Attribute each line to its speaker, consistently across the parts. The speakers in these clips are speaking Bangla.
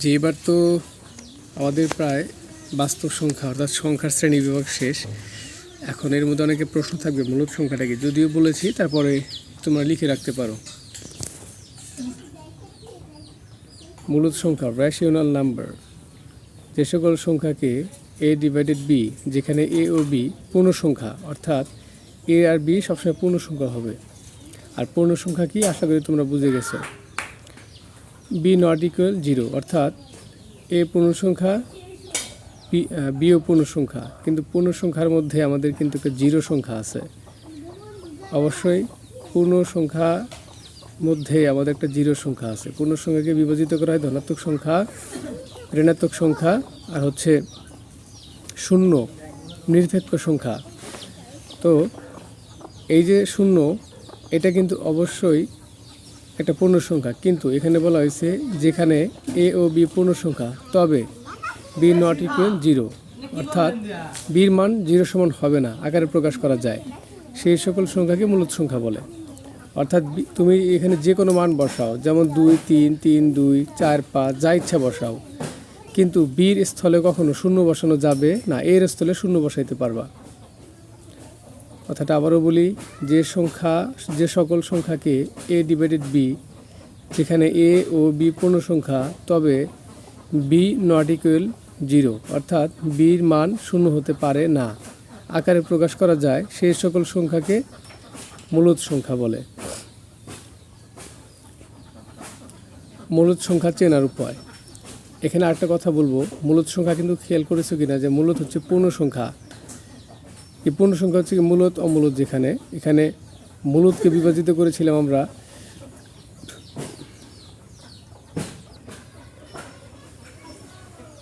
Speaker 1: যে এবার তো আমাদের প্রায় বাস্তব সংখ্যা, অর্থাৎ সংখ্যার শ্রেণি বিভাগ শেষ। এখন এর মধ্যে অনেকে প্রশ্ন থাকবে, মূলত সংখ্যাটাকে। যদিও বলেছি, তারপরে তোমরা লিখে রাখতে পারো। মূলত সংখ্যা রেশিওনাল নাম্বার যে সকল সংখ্যাকে এ ডিভাইডেড বি যেখানে এ ও বি পূর্ণ সংখ্যা, অর্থাৎ এ আর বি সবসময় পূর্ণ সংখ্যা হবে। আর পূর্ণ সংখ্যা কি? আশা করি তোমরা বুঝে গেছো। বি নট ইকুয়াল জিরো, অর্থাৎ এ পূর্ণ সংখ্যা বি বিও পূর্ণ সংখ্যা। কিন্তু পূর্ণ সংখ্যার মধ্যে আমাদের কিন্তু একটা জিরো সংখ্যা আছে। অবশ্যই পূর্ণ সংখ্যা মধ্যে আমাদের একটা জিরো সংখ্যা আছে। পূর্ণ সংখ্যাকে বিভাজিত করা হয় ধনাত্মক সংখ্যা, ঋণাত্মক সংখ্যা, আর হচ্ছে শূন্য, নিরপেক্ষ সংখ্যা। তো এই যে শূন্য, এটা কিন্তু অবশ্যই একটা পূর্ণ সংখ্যা কিন্তু এখানে বলা হয়েছে যেখানে এ ও বি পূর্ণ সংখ্যা তবে বি নট ইকুয়াল জিরো অর্থাৎ বির মান জিরো সমান হবে না, আকারে প্রকাশ করা যায়। সেই সকল সংখ্যাকে মূলত সংখ্যা বলে। অর্থাৎ তুমি এখানে যে কোনো মান বসাও, যেমন দুই, তিন তিন, দুই, চার, পাঁচ, যা ইচ্ছা বসাও। কিন্তু বীর স্থলে কখনো শূন্য বসানো যাবে না এর স্থলে শূন্য বসাইতে পারবা। কথাটা আবারও বলি, যে সংখ্যা, যে সকল সংখ্যাকে এ ডিভাইডেড বি যেখানে এ ও বি পূর্ণ সংখ্যা, তবে বি নট ইকুয়াল জিরো অর্থাৎ বির মান শূন্য হতে পারে না। আকারে প্রকাশ করা যায়, সেই সকল সংখ্যাকে মূলত সংখ্যা বলে। মূলত সংখ্যা চেনার উপায়। এখানে আরেকটা কথা বলব, মূলত সংখ্যা কিন্তু খেয়াল করেছ কিনা, যে মূলত হচ্ছে পূর্ণ সংখ্যা। এই পূর্ণ সংখ্যা হচ্ছে মূলত অমূলত যেখানে, এখানে মূলতকে বিভাজিত করেছিলাম আমরা।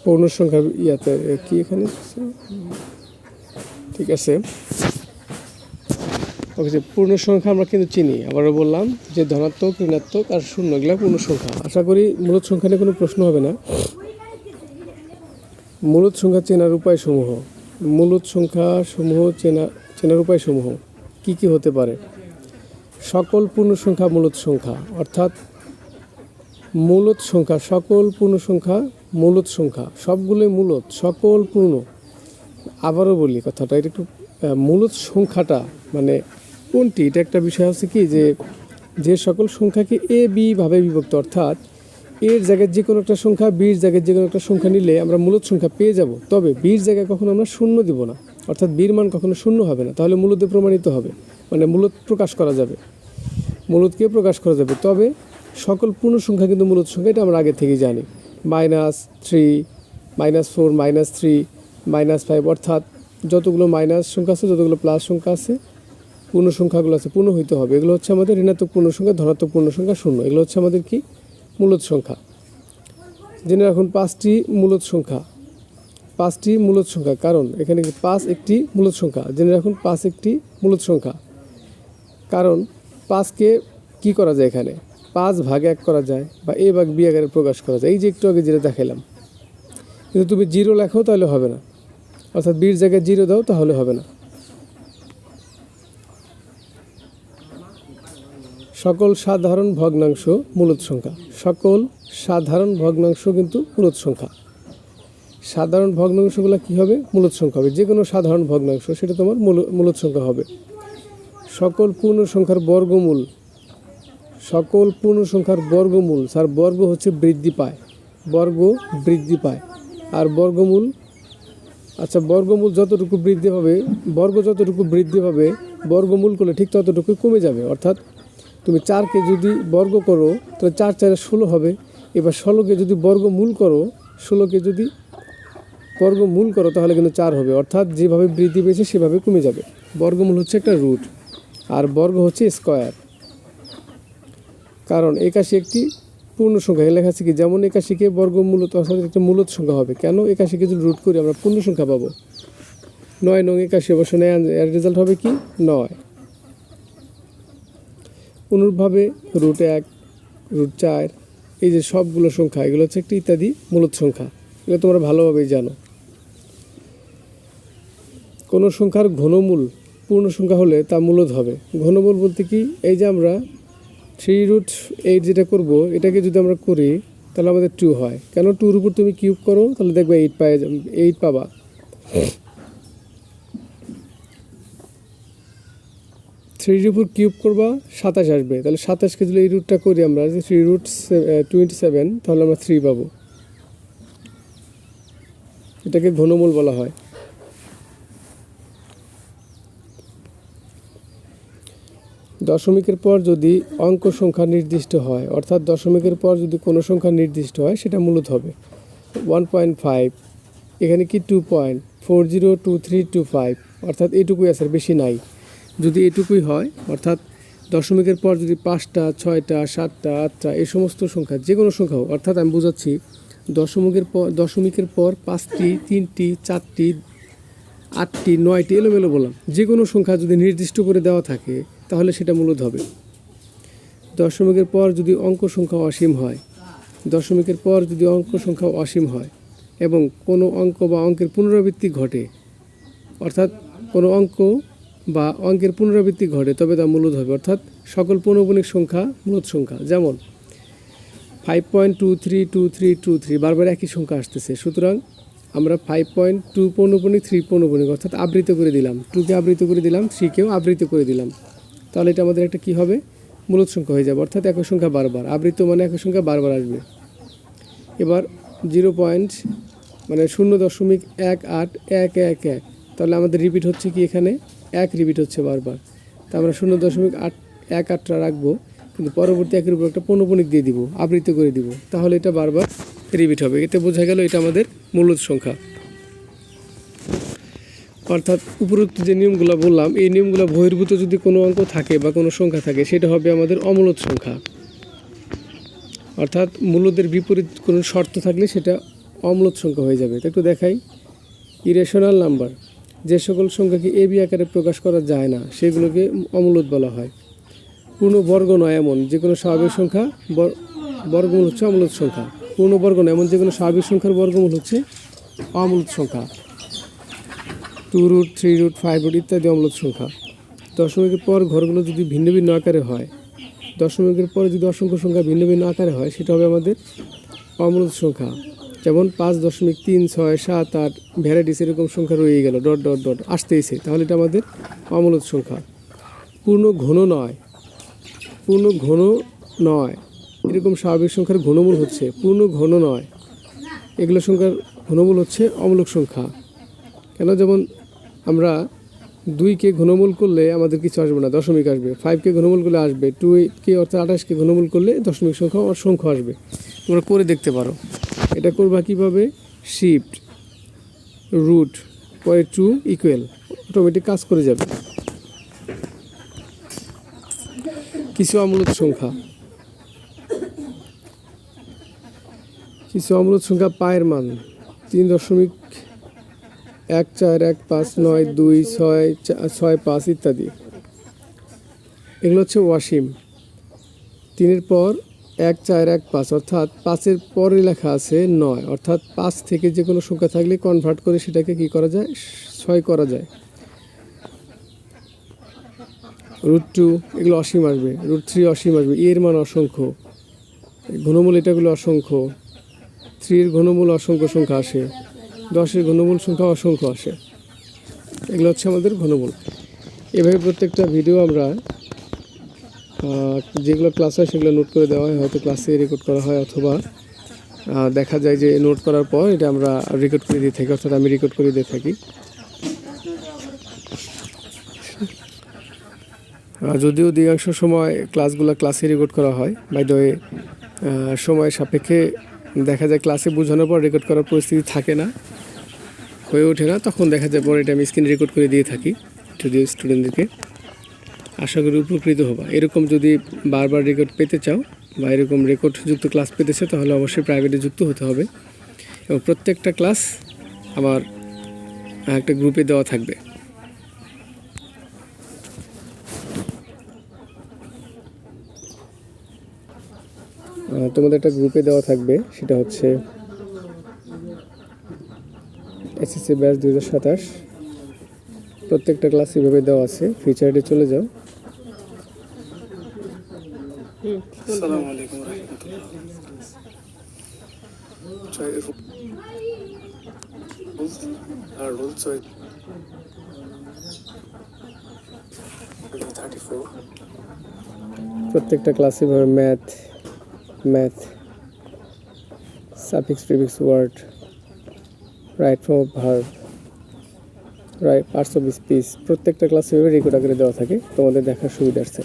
Speaker 1: পূর্ণ সংখ্যা ইয়াতে কি এখানে? ঠিক আছে। ওকে পূর্ণ সংখ্যা আমরা কিন্তু চিনি, আবারও বললাম যে ধনাত্মক, ঋণাত্মক আর শূন্য, এগুলো পূর্ণ সংখ্যা আশা করি মূলত সংখ্যা নিয়ে কোনো প্রশ্ন হবে না। মূলত সংখ্যা চেনার উপায় সমূহ মূলত সংখ্যা সমূহ, চেনা, চেনার উপায় সমূহ কি কি হতে পারে? সকল পূর্ণ সংখ্যা মূলত সংখ্যা, অর্থাৎ মূলত সংখ্যা, সকল পূর্ণ সংখ্যা মূলত সংখ্যা, সবগুলোই মূলত, সকল পূর্ণ। আবারও বলি কথাটা, এটা একটু মূলত সংখ্যাটা মানে কোনটি? এটা একটা বিষয় আছে কি যে যে সকল সংখ্যাকে এ বিভাবে বিভক্ত, অর্থাৎ এর জায়গায় যে কোনো একটা সংখ্যা বির জায়গায় যে কোনো একটা সংখ্যা নিলে আমরা মূলত সংখ্যা পেয়ে যাব। তবে বির জায়গায় কখনো আমরা শূন্য দিব না। অর্থাৎ বীর মান কখনো শূন্য হবে না। তাহলে মূলতে প্রমাণিত হবে। মানে মূলত প্রকাশ করা যাবে। মূলতকে প্রকাশ করা যাবে? তবে সকল পূর্ণ সংখ্যা কিন্তু মূলত সংখ্যা, এটা আমরা আগে থেকেই জানি। Minus three, minus four, minus three, minus five, অর্থাৎ যতগুলো মাইনাস সংখ্যা আছে, যতগুলো প্লাস সংখ্যা আছে, পূর্ণ সংখ্যাগুলো আছে, পূর্ণ হইতে হবে। এগুলো হচ্ছে আমাদের ঋণাত্মক পূর্ণ সংখ্যা, ধনাত্মক পূর্ণ সংখ্যা শূন্য। এগুলো হচ্ছে আমাদের কি? মূলত সংখ্যা। জেনে রাখুন পাঁচটি মূলত সংখ্যা। পাঁচটি মূলত সংখ্যা। কারণ এখানে পাঁচ একটি মূলত সংখ্যা। জেনে রাখুন পাঁচ একটি মূলত সংখ্যা। কারণ পাঁচকে কি করা যায় এখানে? পাঁচ ভাগে এক করা যায় বা এ ভাগ বি আকারে প্রকাশ করা যায়। এই যে একটু আগে যেটা দেখালাম কিন্তু তুমি জিরো লেখো তাহলে হবে না। অর্থাৎ বির জায়গায় জিরো দাও তাহলে হবে না। সকল সাধারণ ভগ্নাংশ মূলত সংখ্যা। সকল সাধারণ ভগ্নাংশ কিন্তু মূলত সংখ্যা। সাধারণ ভগ্নাংশগুলো কি হবে? মূলত সংখ্যা হবে। যে কোনো সাধারণ ভগ্নাংশ, সেটা তোমার মূল- মূলত সংখ্যা হবে। সকল পূর্ণ সংখ্যার বর্গমূল, সকল পূর্ণ সংখ্যার বর্গমূল, স্যার, বর্গ হচ্ছে বৃদ্ধি পায়। বর্গ বৃদ্ধি পায়। আর বর্গমূল আচ্ছা বর্গমূল যতটুকু বৃদ্ধি পাবে, বর্গ যতটুকু বৃদ্ধি পাবে, বর্গমূল করলে ঠিক ততটুকু কমে যাবে। অর্থাৎ তুমি চারকে যদি বর্গ করো, তাহলে চার চারে ষোলো হবে। এবার ষোলোকে যদি বর্গমূল করো ষোলোকে যদি বর্গমূল করো, তাহলে কিন্তু চার হবে। অর্থাৎ যেভাবে বৃদ্ধি পেয়েছে, সেভাবে কমে যাবে। বর্গমূল হচ্ছে একটা রুট, আর বর্গ হচ্ছে স্কোয়ার। কারণ একাশি একটি পূর্ণ সংখ্যা। লেখা আছে কি, যেমন একাশিকে বর্গমূলত অর্থাৎ একটা মূলত সংখ্যা হবে। কেন একাশিকে যদি রুট করি, আমরা পূর্ণ সংখ্যা পাবো? নয় নং একাশি অবশ্য নয় রেজাল্ট হবে কি? নয়। অনুরূপভাবে রুট এক রুট চার, এই যে সবগুলো সংখ্যা, এগুলো হচ্ছে একটি ইত্যাদি মূলত সংখ্যা। এগুলো তোমরা ভালোভাবেই জানো। কোনো সংখ্যার ঘনমূল, পূর্ণ সংখ্যা হলে তা মূলত হবে। ঘনমূল বলতে কি? এই যে আমরা থ্রি রুট এইট যেটা করব, এটাকে যদি আমরা করি, তাহলে আমাদের টু হয়। কেন টুর উপর তুমি কিউব করো? তাহলে দেখবে এইট পাই এইট পাবা। থ্রির উপর কিউব করবা, সাতাশ আসবে। তাহলে সাতাশকে যদি এই রুটটা করি আমরা থ্রি রুট টোয়েন্টি সেভেন তাহলে আমরা থ্রি পাবো। এটাকে ঘনমূল বলা হয়। দশমিকের পর যদি অঙ্ক সংখ্যা নির্দিষ্ট হয়, অর্থাৎ দশমিকের পর যদি কোনো সংখ্যা নির্দিষ্ট হয়, সেটা মূলত হবে ওয়ান পয়েন্ট ফাইভ এখানে কি two point four zero two three two five অর্থাৎ এইটুকুই আছে বেশি নাই। যদি এটুকুই হয়, অর্থাৎ দশমিকের পর যদি পাঁচটা, ছয়টা, সাতটা, আটটা এই সমস্ত সংখ্যা, যে কোনো সংখ্যা হোক, অর্থাৎ আমি বোঝাচ্ছি দশমিকের পর দশমিকের পর পাঁচটি, তিনটি, চারটি, আটটি, নয়টি, এলোমেলো বললাম, যে কোনো সংখ্যা যদি নির্দিষ্ট করে দেওয়া থাকে, তাহলে সেটা মূলত হবে। দশমিকের পর যদি অঙ্ক সংখ্যা অসীম হয়, দশমিকের পর যদি অঙ্ক সংখ্যা অসীম হয়, এবং কোনো অঙ্ক বা অঙ্কের পুনরাবৃত্তি ঘটে, অর্থাৎ কোনো অঙ্ক বা অঙ্কের পুনরাবৃত্তি ঘটে, তবে তা মূলত হবে। অর্থাৎ সকল পৌনপুনিক সংখ্যা মূলত সংখ্যা। যেমন five point two three two three two three বারবার একই সংখ্যা আসতেছে। সুতরাং আমরা ফাইভ পয়েন্ট টু পৌনপুনিক থ্রি পৌনপুনিক অর্থাৎ আবৃত করে দিলাম। টুকে আবৃত করে দিলাম থ্রিকেও আবৃত করে দিলাম। তাহলে এটা আমাদের একটা কি হবে? মূলত সংখ্যা হয়ে যাবে। অর্থাৎ একই সংখ্যা বারবার। আবৃত মানে একই সংখ্যা বারবার আসবে। এবার জিরো পয়েন্ট মানে শূন্য দশমিক এক আট এক এক এক। তাহলে আমাদের রিপিট হচ্ছে কি এখানে? এক রিপিট হচ্ছে বারবার। তা আমরা শূন্য দশমিক আট, এক আটটা রাখব, কিন্তু পরবর্তী একের উপর একটা পৌনপুনিক দিয়ে দিব, আবৃত করে দিব। তাহলে এটা বারবার রিপিট হবে। এতে বোঝা গেল এটা আমাদের মূলত সংখ্যা। অর্থাৎ উপরোক্ত যে নিয়মগুলো বললাম, এই নিয়মগুলো বহির্ভূত যদি কোনো অঙ্ক থাকে বা কোনো সংখ্যা থাকে, সেটা হবে আমাদের অমূলত সংখ্যা। অর্থাৎ মূলদের বিপরীত কোনো শর্ত থাকলে সেটা অমূলত সংখ্যা হয়ে যাবে। একটু দেখাই। ইরেশনাল নাম্বার সকল সংখ্যাকে এ বি আকারে প্রকাশ করা যায় না, সেগুলোকে অমূলত বলা হয়। পূর্ণ বর্গ নয় এমন যে কোনো স্বাভাবিক সংখ্যা, বর- বর্গমূল হচ্ছে অমূলত সংখ্যা। পূর্ণ বর্গ নয় এমন যে কোনো স্বাভাবিক সংখ্যার বর্গমূল হচ্ছে অমূলত সংখ্যা। Two root, three root, five root ইত্যাদি অমূলত সংখ্যা। দশমিকের পর ঘরগুলো যদি ভিন্ন ভিন্ন আকারে হয়, দশমিকের পরে যদি অসংখ্য সংখ্যা ভিন্ন ভিন্ন আকারে হয়, সেটা হবে আমাদের অম্লত সংখ্যা। যেমন পাঁচ দশমিক তিন ছয় সাত আট ভ্যারাইটিস এরকম সংখ্যা রয়ে গেল, ডট ডট ডট, আসতেইছে। তাহলে এটা আমাদের অমূলত সংখ্যা। পূর্ণ ঘন নয়। পূর্ণ ঘন নয়। এরকম স্বাভাবিক সংখ্যার ঘনমূল হচ্ছে। পূর্ণ ঘন নয়। এগুলো সংখ্যার ঘনমূল হচ্ছে অমূলক সংখ্যা। কেন? যেমন আমরা দুইকে ঘনমূল করলে আমাদের কিছু আসবে না, দশমিক আসবে। ফাইভকে ঘনমূল করলে আসবে। টু কে অর্থাৎ আঠাশকে ঘনমূল করলে দশমিক সংখ্যা অসংখ্য আসবে। তোমরা করে দেখতে পারো। এটা করবা কীভাবে? শিফট রুট পরে টু ইকুয়াল অটোমেটিক কাজ করে যাবে। কিছু অমূলত সংখ্যা। কিছু অমূলত সংখ্যা পায়ের মান। তিন দশমিক এক চার এক পাঁচ নয় দুই ছয় ছয় পাঁচ ইত্যাদি। এগুলো হচ্ছে ওয়াসিম তিনের পর এক চার এক পাঁচ, অর্থাৎ পাঁচের পরে লেখা আছে নয়, অর্থাৎ পাঁচ থেকে যে কোনো সংখ্যা থাকলে কনভার্ট করে সেটাকে কি করা যায়? ছয় করা যায়। রুট টু এগুলো অসীম আসবে। রুট থ্রি অসীম আসবে। এর মান অসংখ্য। ঘনমূল এটাগুলো অসংখ্য। থ্রির ঘনমূল অসংখ্য সংখ্যা আসে। দশের ঘনমূল সংখ্যা অসংখ্য আসে। এগুলো হচ্ছে আমাদের ঘনমূল। এভাবে প্রত্যেকটা ভিডিও আমরা যেগুলো ক্লাস হয় সেগুলো নোট করে দেওয়া হয়, হয়তো ক্লাসে রেকর্ড করা হয় অথবা দেখা যায় যে নোট করার পর এটা আমরা রেকর্ড করে দিয়ে থাকি, অর্থাৎ আমি রেকর্ড করে দিয়ে থাকি। যদিও অধিকাংশ সময় ক্লাসগুলো ক্লাসে রেকর্ড করা হয় বাই দ্য সময় সাপেক্ষে দেখা যায় ক্লাসে বোঝানোর পর রেকর্ড করার পরিস্থিতি থাকে না, হয়ে ওঠে না, তখন দেখা যায় পরে এটা আমি স্ক্রিন রেকর্ড করে দিয়ে থাকি যদিও স্টুডেন্টদেরকে আশা করি উপকৃত হবা। এরকম যদি বারবার রেকর্ড পেতে চাও বা এরকম রেকর্ড যুক্ত ক্লাস পেতে চাও, তাহলে অবশ্যই প্রাইভেটে যুক্ত হতে হবে। এবং প্রত্যেকটা ক্লাস আমার একটা গ্রুপে দেওয়া থাকবে। তোমাদের একটা গ্রুপে দেওয়া থাকবে, সেটা হচ্ছে এসএসসি ব্যাচ দুই হাজার সাতাশ। প্রত্যেকটা ক্লাস এভাবে দেওয়া আছে। ফিচারে চলে যাও।
Speaker 2: আসসালামু আলাইকুম রহমতুল্লাহ।
Speaker 1: আর রুল ছয় প্রত্যেকটা ক্লাসে math math suffix prefix word right form of verb right parts of speech প্রত্যেকটা ক্লাসে এভাবে রেকর্ড আকারে দেওয়া থাকে তোমাদের দেখার সুবিধার্থে